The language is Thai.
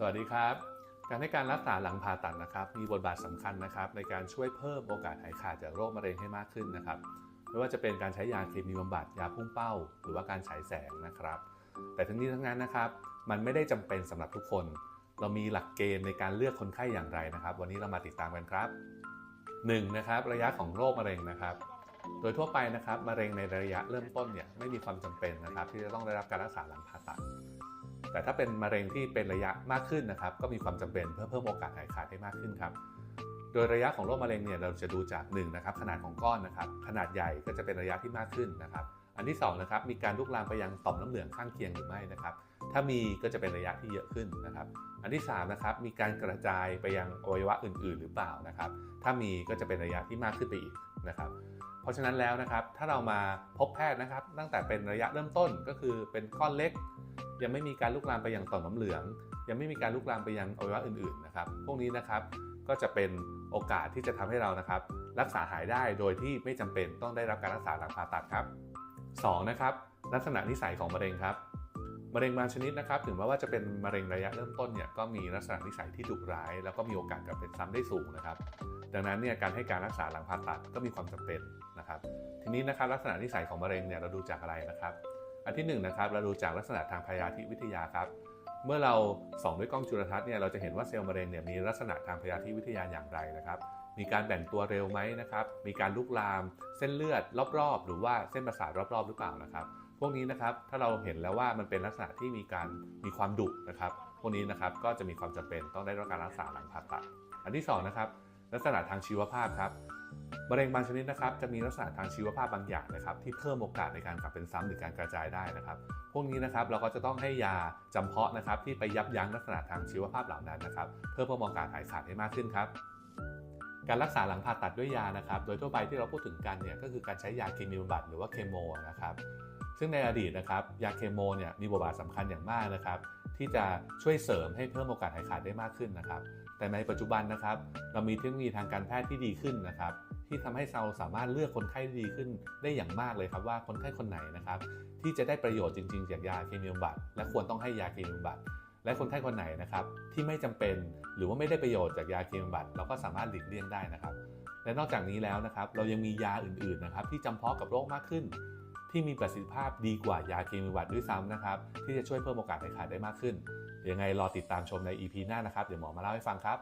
สวัสดีครับ การให้การรักษาหลังผ่าตัดนะครับ มีบทบาทสำคัญนะครับ ในการช่วยเพิ่มโอกาสหายขาดจากโรคมะเร็งให้มากขึ้นนะครับ ไม่ว่าจะเป็นการใช้ยาเคมีบำบัดยาพุ่งเป้า หรือว่าการฉายแสงนะครับ แต่ทั้งนี้ทั้งนั้นนะครับ มันไม่ได้จำเป็นสำหรับทุกคน เรามีหลักเกณฑ์ในการเลือกคนไข้อย่างไรนะครับ วันนี้เรามาติดตามกันครับ 1. นะครับระยะของโรคมะเร็งนะครับโดยทั่วไปนะครับมะเร็งในระยะเริ่มต้นเนี่ยไม่มีความจำเป็นนะครับ ที่จะต้องได้รับการรักษาหลังผ่าตัด แต่ถ้าเป็นมะเร็งที่เป็นระยะมากขึ้นนะครับ ก็มีความจำเป็นเพื่อเพิ่มโอกาสหายขาดให้มากขึ้นครับ โดยระยะของโรคมะเร็งเนี่ยเราจะดูจาก1นะครับขนาดของก้อนนะครับ ขนาดใหญ่ก็จะเป็นระยะที่มากขึ้นนะครับ อันที่2นะครับมีการลุกลามไปยังต่อมน้ำเหลืองข้างเคียงหรือไม่นะครับ ถ้ามีก็จะเป็นระยะที่เยอะขึ้นนะครับ อันที่3นะครับมีการกระจายไปยังอวัยวะอื่น ๆ หรือเปล่านะครับ ถ้ามีก็จะเป็นระยะที่มากขึ้นไปอีกนะครับเพราะฉะนั้นแล้วนะครับถ้าเรามาพบแพทย์นะครับ ตั้งแต่เป็นระยะเริ่มต้นก็คือเป็นก้อนเล็ก ยังไม่มีการลุกลามไปยังต่อมน้ำเหลือง ยังไม่มีการลุกลามไปยังอวัยวะอื่นๆนะครับ พวกนี้นะครับก็จะเป็นโอกาสที่จะทำให้เรานะครับ รักษาหายได้โดยที่ไม่จำเป็นต้องได้รับการรักษาหลังผ่าตัดครับ 2. นะครับลักษณะนิสัยของมะเร็งครับมะเร็งบางชนิดนะครับถึงแม้ว่าจะเป็นมะเร็งระยะเริ่มต้นเนี่ยก็มีลักษณะนิสัยที่ดุร้าย แล้วก็มีโอกาสกลับเป็นซ้ำได้สูงนะครับ ดังนั้นเนี่ยการให้การรักษาหลังผ่าตัดก็มีความจำเป็นนะครับ ทีนี้นะครับลักษณะนิสัยของมะเร็งเนี่ยเราดูจากอะไรนะครับ อันที่1นงนะครับเราดูจากลักษณะทางพยาธิวิทยาครับ เมื่อเราส่องด้วยกล้องจุลทรรศน์เนี่ยเราจะเห็นว่าเซลล์มะเร็งเนี่ยมีลักษณะทางพยาธิวิทยาอย่างไรนะครับ มีการแบ่งตัวเร็วไหมนะครับ มีการลุกลาม เส้นเลือดรอบๆ หรือว่าเส้นประสาทรอบๆ หรือเปล่านะครับ พวกนี้นะครับถ้าเราเห็นแล้วว่ามันเป็นลักษณะที่มีการมีความดุนะครับ พวกนี้นะครับก็จะมีความจำเป็นต้องได้รับการรักษาหลังผ่าตัด อันที่สองนะครับลักษณะทางชีวภาพครับ มะเร็งบางชนิดนะครับจะมีลักษณะทางชีวภาพบางอย่างนะครับที่เพิ่มโอกาสในการกลับเป็นซ้ำหรือการกระจายได้นะครับ พวกนี้นะครับเราก็จะต้องให้ยาจำเพาะนะครับที่ไปยับยั้งลักษณะทางชีวภาพเหล่านั้นนะครับเพื่อเพิ่มโอกาสหายขาดให้มากขึ้นครับการรักษาหลังผ่าตัดด้วยยานะครับ โดยทั่วไปที่เราพูดถึงกันเนี่ยก็คือการใช้ยาเคมีบำบัดหรือว่าเคโมนะครับ ซึ่งในอดีตนะครับยาเคโมเนี่ยมีบทบาทสำคัญอย่างมากนะครับ ที่จะช่วยเสริมให้เพิ่มโอกาสหายขาดได้มากขึ้นนะครับ แต่ในปัจจุบันนะครับ เรามีเทคโนโลยีทางการแพทย์ที่ดีขึ้นนะครับ ที่ทำให้เราสามารถเลือกคนไข้ที่ดีขึ้นได้อย่างมากเลยครับว่าคนไข้คนไหนนะครับ ที่จะได้ประโยชน์จริง ๆ จากยาเคมีบำบัดและควรต้องให้ยาเคมีบำบัดและคนไข้คนไหนนะครับที่ไม่จำเป็นหรือว่าไม่ได้ประโยชน์จากยาเคมีบำบัดเราก็สามารถหลีกเลี่ยงได้นะครับ และนอกจากนี้แล้วนะครับเรายังมียาอื่นๆนะครับที่จำเพาะกับโรคมากขึ้น ที่มีประสิทธิภาพดีกว่ายาเคมีบำบัดด้วยซ้ำนะครับ ที่จะช่วยเพิ่มโอกาสในขาดได้มากขึ้นยวยังไงรอติดตามชมใน EP หน้านะครับ เดี๋ยวหมอมาเล่าให้ฟังครับ